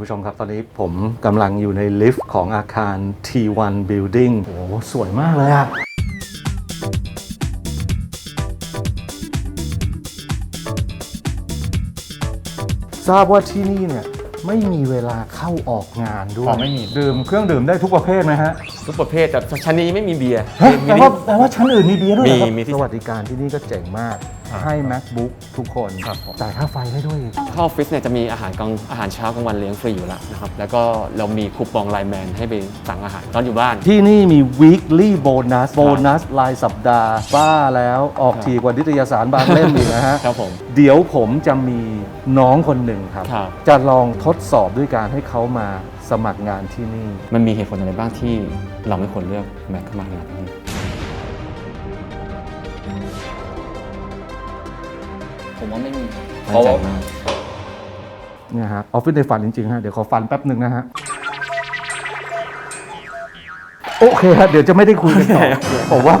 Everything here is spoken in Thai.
ผู้ชมครับ ตอนนี้ผมกำลังอยู่ในลิฟต์ของอาคาร T1 Building โอ้โหสวยมากเลยอะทราบว่าที่นี่เนี่ยไม่มีเวลาเข้าออกงานด้วยอ๋อไม่มี ดื่มเครื่องดื่มได้ทุกประเภทไหมฮะทุกประเภทแต่ชั้นนี้ไม่มีเบียร์ เฮ้ยมีแปลว่าแปลว่าชั้นอื่นมีเบียร์ด้วยเหรอครับมีมีที่ สวัสดิการที่นี่ก็เจ๋งมากครับ ให้ MacBook ทุกคนครับผม จ่ายค่าไฟได้ด้วยอีก เข้าออฟฟิศเนี่ยจะมีอาหารกลางอาหารเช้ากลางวันเลี้ยงฟรีอยู่แล้วนะครับ แล้วก็เรามีคูปองไลน์แมนให้ไปสั่งอาหารตอนอยู่บ้าน ที่นี่มี weekly bonus โบนัสรายสัปดาห์ บ้าแล้วออกทีกว่านิตยสารบางเล่มอีกนะฮะ ครับผมเดี๋ยวผมจะมีน้องคนหนึ่งครับ ครับ จะลองทดสอบด้วยการให้เขามาสมัครงานที่นี่ มันมีเหตุผลอะไรบ้างที่เราไม่ควรเลือกแม็กเข้ามางานที่นี่ ผมว่าไม่มีมั่นใจมากเนี่ยฮะออฟฟิศในฝันจริงๆฮะเดี๋ยวขอฟันแป๊บหนึ่งนะฮะโอเคครับเดี๋ยวจะไม่ได้คุยกันต่อผมว่า